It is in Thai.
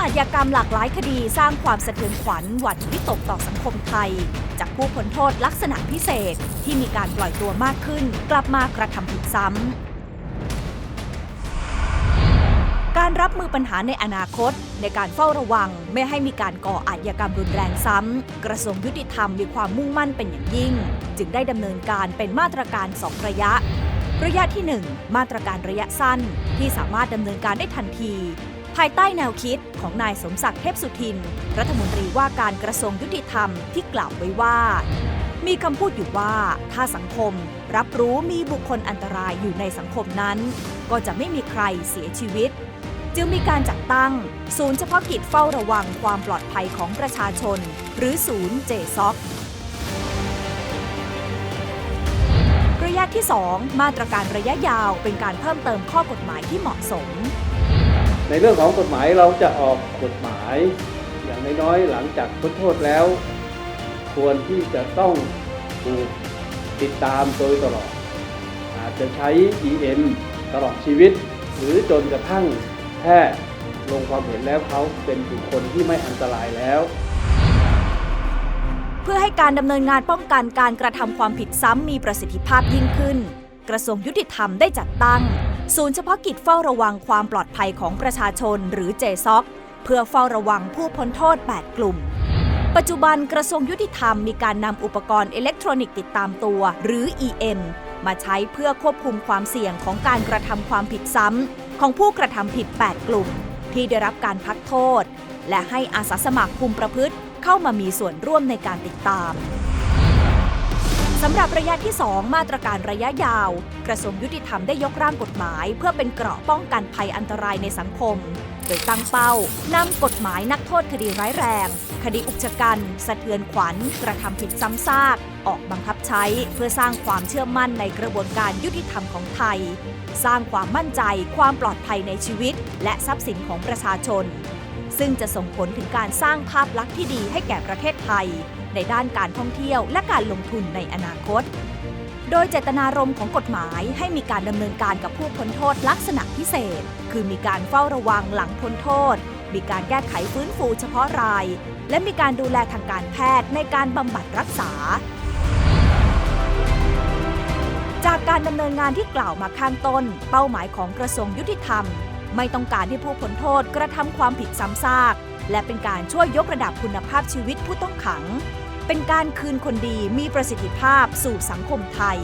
อาชญากรรมหลากหลายคดีสร้างความสะเทือนขวัญหวั่นวิตกต่อสังคมไทย จากผู้พ้นโทษลักษณะพิเศษที่มีการปล่อยตัวมากขึ้น กลับมากระทำผิดซ้ำการรับมือปัญหาในอนาคต ในการเฝ้าระวังไม่ให้มีการก่ออาชญากรรมรุนแรงซ้ำ กระทรวงยุติธรรมมีความมุ่งมั่นเป็นอย่างยิ่ง จึงได้ดำเนินการเป็นมาตรการ 2 ระยะ ระยะที่ 1 มาตรการระยะสั้นที่สามารถดำเนินการได้ทันที ภายใต้แนวคิดของนายสมศักดิ์เทพสุทิน รัฐมนตรีว่าการกระทรวงยุติธรรมที่กล่าวไว้ว่า มีคำพูดอยู่ว่าถ้าสังคมรับรู้มีบุคคลอันตรายอยู่ในสังคมนั้น ก็จะไม่มีใครเสียชีวิต จึงมีการจัดตั้ง ศูนย์เฉพาะกิจเฝ้าระวังความปลอดภัยของประชาชน หรือศูนย์เจซอกระยะที่ 2 มาตรการระยะยาวเป็นการเพิ่มเติมข้อกฎหมายที่เหมาะสม ในเรื่องของกฎหมายเราจะออกกฎหมาย อย่างน้อยๆหลังจากพ้นโทษแล้ว ควรที่จะต้องถูกติดตามโดยตลอด อาจจะใช้ EM ตลอดชีวิต หรือจนกระทั่งแพทย์ลงความเห็นแล้วเขาเป็นบุคคลที่ไม่อันตรายแล้วเพื่อให้การดำเนินงานป้องกันการกระทำความผิดซ้ำมีประสิทธิภาพยิ่งขึ้น กระทรวงยุติธรรมได้จัดตั้ง ศูนย์เฉพาะกิจเฝ้าระวังความปลอดภัยของประชาชนหรือเจซอกเพื่อเฝ้าระวังผู้พ้นโทษ 8 กลุ่ม ปัจจุบันกระทรวงยุติธรรมมีการนำอุปกรณ์อิเล็กทรอนิกส์ติดตามตัว หรือ EM มาใช้เพื่อควบคุมความเสี่ยงของการกระทำความผิดซ้ำของผู้กระทำผิด 8 กลุ่ม ที่ได้รับการพักโทษ และให้อาสาสมัครคุมประพฤติเข้ามามีส่วนร่วมในการติดตาม สำหรับระยะที่ 2 มาตรการระยะยาว กระทรวงยุติธรรมได้ยกร่างกฎหมาย เพื่อเป็นเกราะป้องกันภัยอันตรายในสังคม โดยตั้งเป้านำกฎหมายนักโทษคดีร้ายแรง คดีอุกชะกัน สะเทือนขวัญ กระทำผิดซ้ำซาก ออกบังคับใช้เพื่อสร้างความเชื่อมั่นในกระบวนการยุติธรรมของไทย สร้างความมั่นใจ ความปลอดภัยในชีวิต และทรัพย์สินของประชาชน ซึ่งจะส่งผลถึงการสร้างภาพลักษณ์ที่ดีให้แก่ประเทศไทย ในด้านการท่องเที่ยวและการลงทุนในอนาคต โดยเจตนารมณ์ของกฎหมายให้มีการดำเนินการกับผู้พ้นโทษลักษณะพิเศษ คือมีการเฝ้าระวังหลังพ้นโทษ มีการแก้ไขฟื้นฟูเฉพาะราย และมีการดูแลทางการแพทย์ในการบำบัดรักษาจากการดำเนินงานที่กล่าวมาข้างต้น เป้าหมายของกระทรวงยุติธรรม ไม่ต้องการให้ผู้พ้นโทษกระทำความผิดซ้ำซาก และเป็นการช่วยยกระดับคุณภาพชีวิตผู้ต้องขัง เป็นการคืนคนดีมีประสิทธิภาพสู่สังคมไทย